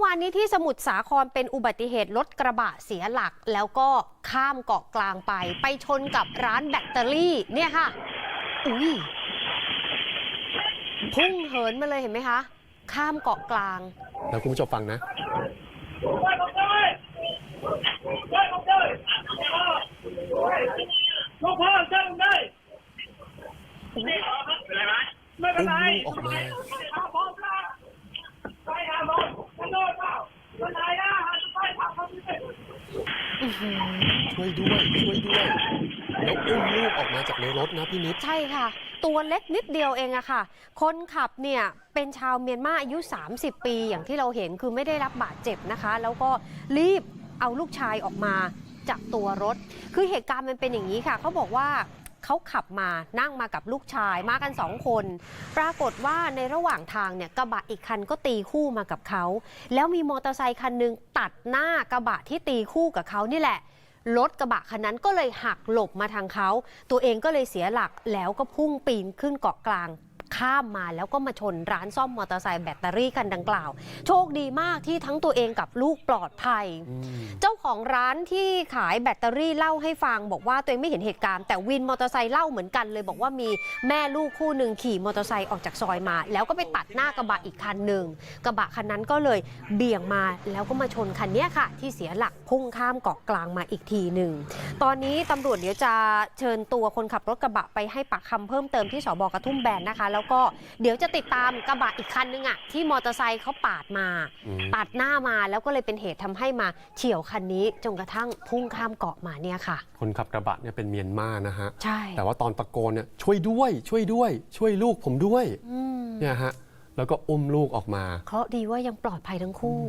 อวานนี้ที่สมุทรสาครเป็นอุบัติเหตุรถกระบะเสียหลัก แล้วก็ข้ามเกาะกลางไป ไปชนกับร้านแบตเตอรี่เนี่ยค่ะ อุ้ยพุ่งเหินมาเลยเห็นไหมคะ ข้ามเกาะกลาง แล้วคุณผู้ชมฟังนะลูกพ่อเจ้าได้ไม่เป็นไรอุ้มลูกออกมาหาหมอปลาไปหาหมอขโดนเปล่าคนไหนนะหาไปทำเขาดิ อื้อหือ ช่วยด้วยช่วยด้วยแล้วอุ้มลูกออกมาจากในรถนะพี่นิด ใช่ค่ะ ตัวเล็กนิดเดียวเองอะค่ะ คนขับเนี่ยเป็นชาวเมียนมาอายุ 30 ปี อย่างที่เราเห็นคือไม่ได้รับบาดเจ็บนะคะ แล้วก็รีบเอาลูกชายออกมาจากตัวรถ คือเหตุการณ์มันเป็นอย่างนี้ค่ะ เขาบอกว่า เขาขับมานั่งมากับลูกชายมากันสองคน ปรากฏว่าในระหว่างทางเนี่ยกระบะอีกคันก็ตีคู่มากับเขา แล้วมีมอเตอร์ไซคันหนึงตัดหน้ากระบะที่ตีคู่กับเขานี่แหละรถกระบะคันนั้นก็เลยหักหลบมาทางเขา ตัวเองก็เลยเสียหลักแล้วก็พุ่งปีนขึ้นเกาะกลาง ข้ามมาแล้วก็มาชนร้านซ่อมมอเตอร์ไซค์แบตเตอรี่คันดังกล่าว โชคดีมากที่ทั้งตัวเองกับลูกปลอดภัยอืมเจ้าของร้านที่ขายแบตเตอรี่เล่าให้ฟัง บอกว่าตัวเองไม่เห็นเหตุการณ์แต่วินมอเตอร์ไซค์เล่าเหมือนกันเลย บอกว่ามีแม่ลูกคู่หนึ่งขี่มอเตอร์ไซค์ออกจากซอยมา แล้วก็ไปตัดหน้ากระบะอีกคันหนึ่งกระบะคันนั้นก็เลยเบี่ยงมาแล้วก็มาชนคันเนี้ยค่ะ ที่เสียหลักพุ่งข้ามเกาะกลางมาอีกทีหนึ่งตอนนี้ตำรวจเดี๋ยวจะเชิญตัวคนขับรถกระบะไปให้ปากคำเพิ่มเติมที่สบกระทุ่มแบนนะคะแล้วก็เดี๋ยวจะติดตามกระบะอีกคันนึงอะที่มอเตอร์ไซค์เขาปาดมาอืมตัดหน้ามาแล้วก็เลยเป็นเหตุทำให้มาเฉี่ยวคันนี้จนกระทั่งพุ่งข้ามเกาะมาเนี่ยค่ะ คนขับกระบะเนี่ยเป็นเมียนมานะฮะใช่แต่ว่าตอนตะโกนเนี่ยช่วยด้วยช่วยด้วย ช่วยลูกผมด้วยอืมเนี่ยฮะแล้วก็อุ้มลูกออกมา เคราะห์ดีว่ายังปลอดภัยทั้งคู่